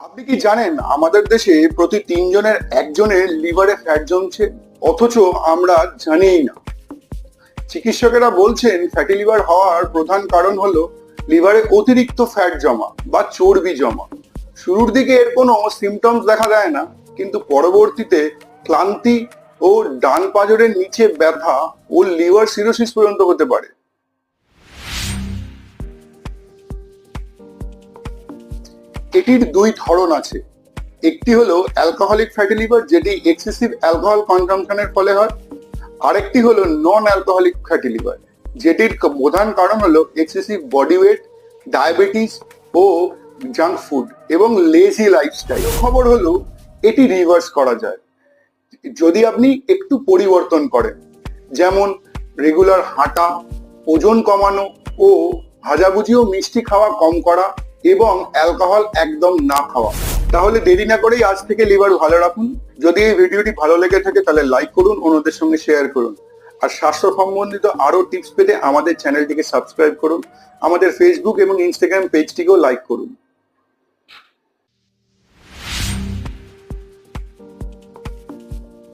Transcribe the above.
আপনি কি জানেন, আমাদের দেশে প্রতি তিনজনের একজনের লিভারে ফ্যাট জমছে, অথচ আমরা জানিই না। চিকিৎসকেরা বলছেন ফ্যাটি লিভার হওয়ার প্রধান কারণ হলো লিভারে অতিরিক্ত ফ্যাট জমা বা চর্বি জমা। শুরুর দিকে এর কোনো সিমটমস দেখা দেয় না, কিন্তু পরবর্তীতে ক্লান্তি ও ডান পাঁজরের নিচে ব্যথা ও লিভার সিরোসিস পর্যন্ত হতে পারে। এটির দুই ধরন আছে। একটি হলো অ্যালকোহলিক ফ্যাটি লিভার যেটি এক্সেসিভ অ্যালকোহল কনজাম্পশনের ফলে হয়। আরেকটি হলো নন অ্যালকোহলিক ফ্যাটি লিভার যেটির প্রধান কারণ হলো এক্সেসিভ বডি ওয়েট ডায়াবেটিস ও জাঙ্ক ফুড এবং লেজি লাইফস্টাইল খবর হলো, এটি রিভার্স করা যায়। যদি আপনি একটু পরিবর্তন করেন, যেমন রেগুলার হাঁটা, ওজন কমানো ও ভাজাভুজি ও মিষ্টি খাওয়া কম করা এবং অ্যালকোহল একদম না খাওয়া। তাহলে দেরি না করেই আজ থেকে লিভার ভালো রাখুন। যদি এই ভিডিওটি ভালো লেগে থাকে, তাহলে লাইক করুন, অন্যদের সঙ্গে শেয়ার করুন। আর স্বাস্থ্য সম্বন্ধিত আরও টিপস পেতে আমাদের চ্যানেলটিকে সাবস্ক্রাইব করুন। আমাদের ফেসবুক এবং ইনস্টাগ্রাম পেজটিকেও লাইক করুন।